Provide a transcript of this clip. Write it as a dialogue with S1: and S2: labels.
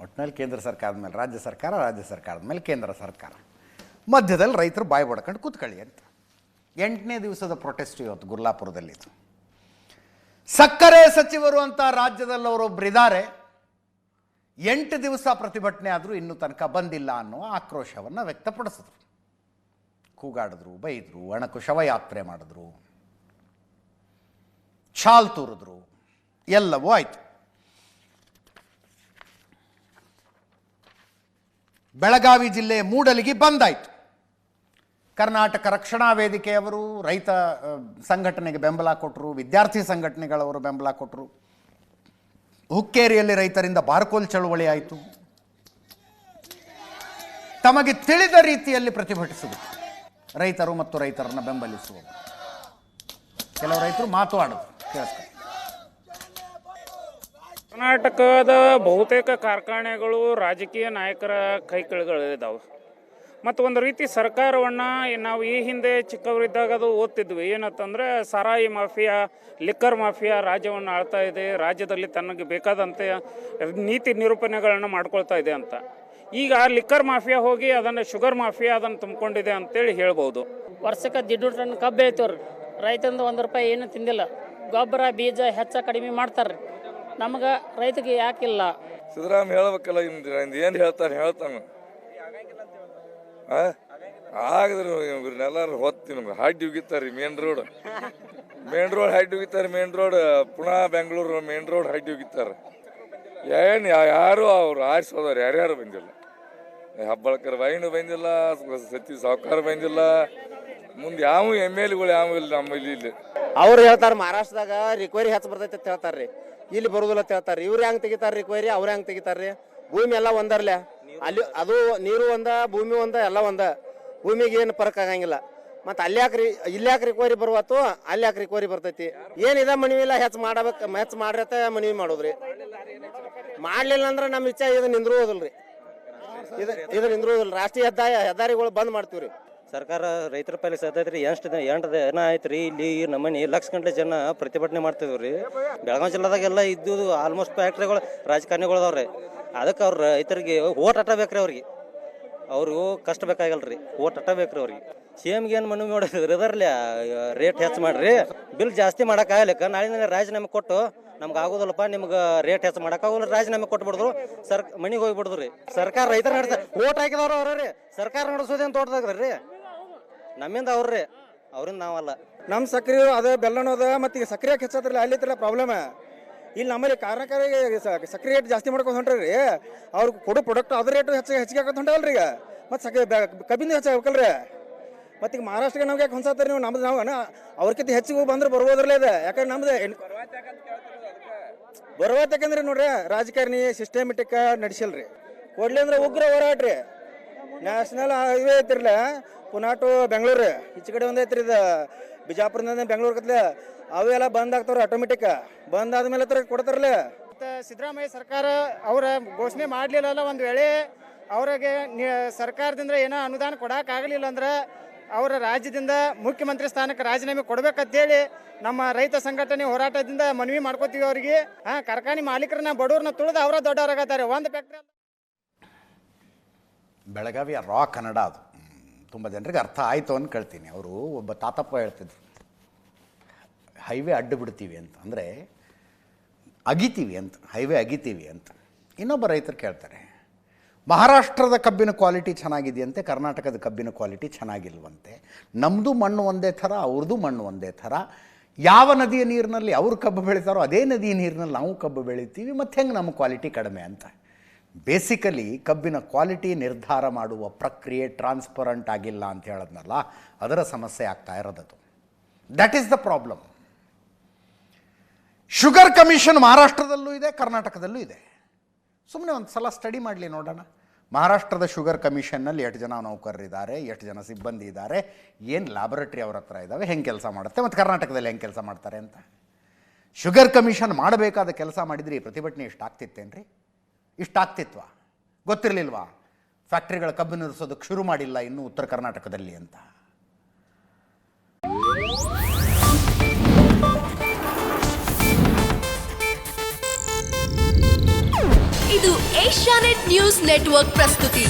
S1: ಒಟ್ಟಿನಲ್ಲಿ ಕೇಂದ್ರ ಸರ್ಕಾರದ ಮೇಲೆ, ರಾಜ್ಯ ಸರ್ಕಾರ, ರಾಜ್ಯ ಸರ್ಕಾರದ ಮೇಲೆ, ಕೇಂದ್ರ ಸರ್ಕಾರ. ಮಧ್ಯದಲ್ಲಿ ರೈತರು ಬಾಯಿ ಬಡ್ಕೊಂಡು ಕೂತ್ಕೊಳ್ಳಿ ಅಂತ. ಎಂಟನೇ ದಿವಸದ ಪ್ರೊಟೆಸ್ಟ್ ಇವತ್ತು ಗುರ್ಲಾಪುರದಲ್ಲಿತ್ತು. ಸಕ್ಕರೆ ಸಚಿವರು ಅಂತ ರಾಜ್ಯದಲ್ಲಿ ಅವರೊಬ್ರು ಇದ್ದಾರೆ ಎಂಟು ದಿವಸ ಪ್ರತಿಭಟನೆ ಆದರೂ ಇನ್ನೂ ತನಕ ಬಂದಿಲ್ಲ ಅನ್ನೋ ಆಕ್ರೋಶವನ್ನು ವ್ಯಕ್ತಪಡಿಸಿದ್ರು. ಕೂಗಾಡಿದ್ರು, ಬೈದರು ಅಣಕು ಶವಯಾತ್ರೆ ಮಾಡಿದ್ರು. ಶಾಲ್ ತೂರಿದ್ರು. ಎಲ್ಲವೂ ಆಯಿತು. ಬೆಳಗಾವಿ ಜಿಲ್ಲೆ ಮೂಡಲಿಗೆ ಬಂದಾಯಿತು. ಕರ್ನಾಟಕ ರಕ್ಷಣಾ ವೇದಿಕೆಯವರು, ರೈತ ಸಂಘಟನೆಗೆ ಬೆಂಬಲ ಕೊಟ್ಟರು ವಿದ್ಯಾರ್ಥಿ ಸಂಘಟನೆಗಳವರು ಬೆಂಬಲ ಕೊಟ್ಟರು ಹುಕ್ಕೇರಿಯಲ್ಲಿ ರೈತರಿಂದ ಬಾರ್ಕೋಲ್ ಚಳುವಳಿ ಆಯಿತು. ತಮಗೆ ತಿಳಿದ ರೀತಿಯಲ್ಲಿ ಪ್ರತಿಭಟಿಸಿದರು ರೈತರು ಮತ್ತು ರೈತರನ್ನು ಬೆಂಬಲಿಸುವುದು ಕೆಲವು ರೈತರು ಮಾತು ಆಡಿದ್ರು ಕೇಳಿಸ್ಕೊಳ್ಳಿ.
S2: ಕರ್ನಾಟಕದ ಬಹುತೇಕ ಕಾರ್ಖಾನೆಗಳು ರಾಜಕೀಯ ನಾಯಕರ ಕೈಕೆಳಗಳಿದ್ದಾವೆ ಮತ್ತು ಒಂದು ರೀತಿ ಸರ್ಕಾರವನ್ನು ನಾವು ಈ ಹಿಂದೆ ಚಿಕ್ಕವರಿದ್ದಾಗ ಅದು ಓದ್ತಿದ್ವಿ. ಏನಂತಂದರೆ ಸಾರಾಯಿ ಮಾಫಿಯಾ, ಲಿಕ್ಕರ್ ಮಾಫಿಯಾ ರಾಜ್ಯವನ್ನು ಆಳ್ತಾ ಇದೆ, ರಾಜ್ಯದಲ್ಲಿ ತನಗೆ ಬೇಕಾದಂತೆ ನೀತಿ ನಿರೂಪಣೆಗಳನ್ನು ಮಾಡ್ಕೊಳ್ತಾ ಇದೆ ಅಂತ. ಈಗ ಲಿಕ್ಕರ್ ಮಾಫಿಯಾ ಹೋಗಿ ಅದನ್ನು ಶುಗರ್ ಮಾಫಿಯಾ ಅದನ್ನು ತುಂಬಿಕೊಂಡಿದೆ ಅಂತೇಳಿ ಹೇಳ್ಬೋದು.
S3: ವರ್ಷಕ್ಕೆ ದಿಡ್ಡು ಟನ್ ಕಬ್ಬು ಬೆಳಿತೀವ್ರಿ ರೈತಂದು ಒಂದು ರೂಪಾಯಿ ಏನು ತಿಂದಿಲ್ಲ. ಗೊಬ್ಬರ, ಬೀಜ ಹೆಚ್ಚ ಕಡಿಮೆ ಮಾಡ್ತಾರೆ ನಮಗೆ ರೈತಗೆ ಯಾಕಿಲ್ಲ?
S4: ಸಿದ್ದರಾಮ ಹೇಳ್ಬೇಕಲ್ಲ ಇಂದ ಏನು ಹೇಳ್ತಾನೆ ಹೇಳ್ತಾನೆ. ಆಗದ್ರಿ ಇವ್ರನ್ನೆಲ್ಲಾರು ಹೊತ್ತಿ ನಮ್ಗೆ ಹಾಡ್ಡಿ ಉಗಿತಾರೆ ಮೇನ್ ರೋಡ್ ಮೇನ್ ರೋಡ್ ಹಡ್ಡಿ ಉಗಿತಾರೆ ಮೇನ್ ರೋಡ್ ಪುನಃ ಬೆಂಗಳೂರು ಮೇನ್ ರೋಡ್ ಹಡ್ಡಿ ಉಗಿತಾರೆ ಏನು ಯಾರು ಅವ್ರು ಆರಿಸೋದವ್ರು ಯಾರ್ಯಾರು ಬಂದಿಲ್ಲ. ಹಬ್ಬಳಕರ್ ವೈನು ಬಂದಿಲ್ಲ ಸತಿ ಸಾವುಕಾರ ಬಂದಿಲ್ಲ. ಮುಂದೆ ಯಾವ ಎಂ ಎಲ್ ಎಗಳು ಯಾವ ಇಲ್ಲ ನಮ್ಮ ಇಲ್ಲಿ.
S5: ಅವ್ರು ಹೇಳ್ತಾರೆ ಮಹಾರಾಷ್ಟ್ರದಾಗ ರಿಕ್ವೈರಿ ಹೆಚ್ಚು ಬರ್ತೈತೆ ಅಂತ ಹೇಳ್ತಾರ್ರಿ. ಇಲ್ಲಿ ಬರುದಿಲ್ಲ ಅಂತ ಹೇಳ್ತಾರೆ. ಇವ್ರು ಹೆಂಗ್ ತೆಗಿತಾರ್ರಿ ಕೊಯ್ರಿ ಅವ್ರು ಹೆಂಗ್ ತೆಗಿತಾರ್ರಿ? ಭೂಮಿ ಎಲ್ಲ ಒಂದರ್ಲೆ? ಅಲ್ಲಿ ಅದು ನೀರು ಒಂದ, ಭೂಮಿ ಒಂದ, ಎಲ್ಲ ಒಂದ. ಭೂಮಿಗೆ ಏನು ಫರಕ್ ಆಗಂಗಿಲ್ಲ. ಮತ್ತೆ ಅಲ್ಲಿ ಯಾಕ್ರಿ, ಇಲ್ಲಿ ಯಾಕೆ ರಿಕ್ವೈರಿ ಬರ್ವತ್ತು? ಅಲ್ಲಿ ಯಾಕೆ ರಿಕ್ವೈರಿ ಬರ್ತೈತಿ? ಏನಿದೆ ಮನವಿ ಇಲ್ಲ, ಹೆಚ್ಚು ಮಾಡಬೇಕು, ಹೆಚ್ಚು ಮಾಡ್ರತ ಮನವಿ ಮಾಡೋದ್ರಿ. ಮಾಡ್ಲಿಲ್ಲ ಅಂದ್ರೆ ನಮ್ಮ ಇಚ್ಛೆ ಇದು ನಿಂದ್ರೋದಿಲ್ರಿ. ಇದು ಇದು ನಿಂದ್ರುವುದಿಲ್ಲ ರಾಷ್ಟ್ರೀಯ ಹೆದ್ದಾರಿ, ಹೆದ್ದಾರಿಗಳು ಬಂದ್ ಮಾಡ್ತೀವ್ರಿ.
S6: ಸರ್ಕಾರ ರೈತರ ಪಾಲಿಗೆ ಸತ್ತೈತ್ರಿ ಎಷ್ಟು ದಿನ, ಎಂಟು ದಿನ ಆಯ್ತು ರೀ ಇಲ್ಲಿ ನಮ್ಮನೆ ಲಕ್ಷ ಗಂಟೆ ಜನ ಪ್ರತಿಭಟನೆ ಮಾಡ್ತಿದ್ವಿ ರೀ ಬೆಳಗಾವಿ ಜಿಲ್ಲಾದಾಗೆಲ್ಲ ಇದ್ದು ಆಲ್ಮೋಸ್ಟ್ ಫ್ಯಾಕ್ಟ್ರಿಗಳು ರಾಜಕಾರಣಿಗಳು ಅದಾವ್ರಿ. ಅದಕ್ಕೆ ಅವ್ರ ರೈತರಿಗೆ ಓಟ್ ಅಟ್ಟ ಬೇಕ್ರಿ ಅವ್ರಿಗೆ. ಅವ್ರಿಗೂ ಕಷ್ಟ ಬೇಕಾಗಲ್ಲ ರೀ ಓಟ್ ಅಟ್ಟ ಬೇಕ್ರಿ ಅವ್ರಿಗೆ. ಸಿ ಎಮ್ಗೆ ಏನು ಮನವಿ ಮಾಡಿದ್ರಿ? ಅದರ್ಲಿ ರೇಟ್ ಹೆಚ್ಚು ಮಾಡ್ರಿ. ಬಿಲ್ ಜಾಸ್ತಿ ಮಾಡೋಕ್ಕಾಗಲಿಕ್ಕೆ ನಾಳೆ ರಾಜೀನಾಮೆ ಕೊಟ್ಟು ನಮ್ಗೆ ಆಗೋದಲ್ಲಪ್ಪ, ನಿಮ್ಗೆ ರೇಟ್ ಹೆಚ್ಚು ಮಾಡೋಕ್ಕಾಗಲ್ಲ ರಾಜೀನಾಮೆ ಕೊಟ್ಬಿಡಿದ್ರು. ಸರ್, ಮನೆಗೆ ರೀ ಸರ್ಕಾರ ರೈತರ ನಡೆಸ್ತಾರೆ ಓಟ್ ಹಾಕಿದವ್ರು ಅವ್ರ ರೀ ಸರ್ಕಾರ ನಡೆಸೋದೇನು ತೋಟದಾಗ ರೀ ನಮ್ಮಿಂದ ಅವ್ರಿ ಅವ್ರಿಂದ ನಾವಲ್ಲ.
S7: ನಮ್ಮ ಸಕ್ರೆ ಅದ ಬೆಲ್ಲನೂ ಅದ, ಮತ್ತು ಈಗ ಸಕ್ರೆ ಹೆಚ್ಚತ್ರಲ್ಲ ಅಲ್ಲಿ ಪ್ರಾಬ್ಲಮ್ ಇಲ್ಲಿ ನಮ್ಮಲ್ಲಿ ಕಾರಣಕ್ಕಾಗಿ ಸಕ್ರೆ ರೇಟ್ ಜಾಸ್ತಿ ಮಾಡ್ಕೊಂಡು ಹೊಂಟ್ರಿ ರೀ ಅವ್ರು ಕೊಡೋ ಪ್ರೊಡಕ್ಟ್ ಅದ್ರ ರೇಟ್ ಹೆಚ್ಚಿಗೆ ಹೆಚ್ಚಿಗೆ ಹಾಕೋದು ರೀ ಈಗ. ಮತ್ತು ಸಕ್ರೆ ಕಬ್ಬಿಂದ ರೀ ಮತ್ತು ಈಗ ಮಹಾರಾಷ್ಟ್ರಗೆ ನಮ್ಗೆ ಯಾಕೆ ಹೊಂದ್ಸತ್ತಾರೆ ನೀವು? ನಮ್ದು ನಾವು ಅವ್ರಕ್ಕಿಂತ ಹೆಚ್ಚಿಗೆ ಬಂದ್ರೆ ಬರ್ಬೋದ್ರಲ್ಲ ಇದೆ ಯಾಕಂದ್ರೆ ನಮ್ದು ಬರ್ವಾತಕಂದ್ರೆ ನೋಡ್ರಿ, ರಾಜಕಾರಣಿ ಸಿಸ್ಟಮೆಟಿಕ್ ನಡೆಸಲ್ರಿ. ಕೊಡ್ಲಿ ಅಂದ್ರೆ ಉಗ್ರ ಹೋರಾಟ ರೀ ನ್ಯಾಷನಲ್ ಹೈವೇ ಐತಿರ್ಲ ಪುನಾ ಟು ಬೆಂಗಳೂರು. ಈಚೆ ಕಡೆ ಒಂದು ಐತ್ರಿ ಇದು. ಬಿಜಾಪುರದಿಂದ ಬೆಂಗಳೂರು ಕತ್ಲೆ. ಅವೆಲ್ಲ ಬಂದ್ ಆಗ್ತಾವ್ರಿ ಆಟೋಮೆಟಿಕ್ ಬಂದ್ ಆದ್ಮೇಲೆ ಹತ್ರ ಕೊಡ್ತಾರಲ್ಲ.
S8: ಮತ್ತು ಸಿದ್ದರಾಮಯ್ಯ ಸರ್ಕಾರ ಅವರ ಘೋಷಣೆ ಮಾಡಲಿಲ್ಲಲ್ಲ ಒಂದು ವೇಳೆ ಅವರಿಗೆ ನಿ- ಸರ್ಕಾರದಿಂದ ಏನೋ ಅನುದಾನ ಕೊಡೋಕ್ಕಾಗಲಿಲ್ಲ ಅಂದ್ರೆ ಅವರ ರಾಜ್ಯದಿಂದ ಮುಖ್ಯಮಂತ್ರಿ ಸ್ಥಾನಕ್ಕೆ ರಾಜೀನಾಮೆ ಕೊಡ್ಬೇಕಂತೇಳಿ ನಮ್ಮ ರೈತ ಸಂಘಟನೆ ಹೋರಾಟದಿಂದ ಮನವಿ ಮಾಡ್ಕೋತೀವಿ ಅವರಿಗೆ. ಹಾಂ ಕಾರ್ಖಾನೆ ಮಾಲೀಕರನ್ನ ಬಡವ್ರನ್ನ ತುಳಿದು ಅವರ ದೊಡ್ಡವರಾಗತ್ತಾರೆ. ಒಂದು ಫ್ಯಾಕ್ಟ್ರಿ
S1: ಬೆಳಗಾವಿಯ ರಾ ಕನ್ನಡ ಅದು. ತುಂಬ ಜನರಿಗೆ ಅರ್ಥ ಆಯಿತು ಅಂತ ಕೇಳ್ತೀನಿ. ಅವರು ಒಬ್ಬ ತಾತಪ್ಪ ಹೇಳ್ತಿದ್ರು. ಹೈವೇ ಅಡ್ಡು ಬಿಡ್ತೀವಿ ಅಂತ. ಅಂದರೆ ಅಗಿತೀವಿ ಅಂತ. ಹೈವೇ ಅಗಿತೀವಿ ಅಂತ. ಇನ್ನೊಬ್ಬ ರೈತರು ಕೇಳ್ತಾರೆ, ಮಹಾರಾಷ್ಟ್ರದ ಕಬ್ಬಿನ ಕ್ವಾಲಿಟಿ ಚೆನ್ನಾಗಿದೆಯಂತೆ, ಕರ್ನಾಟಕದ ಕಬ್ಬಿನ ಕ್ವಾಲಿಟಿ ಚೆನ್ನಾಗಿಲ್ವಂತೆ. ನಮ್ಮದು ಮಣ್ಣು ಒಂದೇ ಥರ, ಅವ್ರದ್ದು ಮಣ್ಣು ಒಂದೇ ಥರ. ಯಾವ ನದಿಯ ನೀರಿನಲ್ಲಿ ಅವರು ಕಬ್ಬು ಬೆಳೀತಾರೋ ಅದೇ ನದಿಯ ನೀರಿನಲ್ಲಿ ನಾವು ಕಬ್ಬು ಬೆಳಿತೀವಿ, ಮತ್ತು ಹೆಂಗೆ ನಮ್ಮ ಕ್ವಾಲಿಟಿ ಕಡಿಮೆ? ಅಂತ. ಬೇಸಿಕಲಿ ಕಬ್ಬಿನ ಕ್ವಾಲಿಟಿ ನಿರ್ಧಾರ ಮಾಡುವ ಪ್ರಕ್ರಿಯೆ ಟ್ರಾನ್ಸ್ಪರೆಂಟ್ ಆಗಿಲ್ಲ ಅಂತ ಹೇಳದ್ನಲ್ಲ, ಅದರ ಸಮಸ್ಯೆ ಆಗ್ತಾ ಇರೋದದು. That is the problem sugar commission ಮಹಾರಾಷ್ಟ್ರದಲ್ಲೂ ಇದೆ ಕರ್ನಾಟಕದಲ್ಲೂ ಇದೆ. ಸುಮ್ಮನೆ ಒಂದು ಸಲ ಸ್ಟಡಿ ಮಾಡಲಿ ನೋಡೋಣ. ಮಹಾರಾಷ್ಟ್ರದ ಶುಗರ್ ಕಮಿಷನ್ನಲ್ಲಿ ಎಷ್ಟು ಜನ ನೌಕರರಿದ್ದಾರೆ, ಎಷ್ಟು ಜನ ಸಿಬ್ಬಂದಿ ಇದ್ದಾರೆ, ಏನು ಲ್ಯಾಬೊರೇಟ್ರಿ ಅವ್ರ ಹತ್ರ ಇದ್ದಾವೆ ಹೆಂಗೆ ಕೆಲಸ ಮಾಡುತ್ತೆ, ಮತ್ತು ಕರ್ನಾಟಕದಲ್ಲಿ ಹೆಂಗೆ ಕೆಲಸ ಮಾಡ್ತಾರೆ ಅಂತ. ಶುಗರ್ ಕಮಿಷನ್ ಮಾಡಬೇಕಾದ ಕೆಲಸ ಮಾಡಿದರೆ ಈ ಪ್ರತಿಭಟನೆ ಇಷ್ಟು ಆಗ್ತಿತ್ತೇನ್ರಿ? ಇಷ್ಟು ಆಗ್ತಿತ್ವಾ ಗೊತ್ತಿರಲಿಲ್ವಾ? ಫ್ಯಾಕ್ಟ್ರಿಗಳ ಕಬ್ಬು ನಿಲ್ಲಿಸೋದಕ್ಕೆ ಶುರು ಮಾಡಿಲ್ಲ ಇನ್ನು ಉತ್ತರ ಕರ್ನಾಟಕದಲ್ಲಿ ಅಂತ.
S9: ಇದು ಏಷ್ಯಾನೆಟ್ ನ್ಯೂಸ್ ನೆಟ್ವರ್ಕ್ ಪ್ರಸ್ತುತಿ.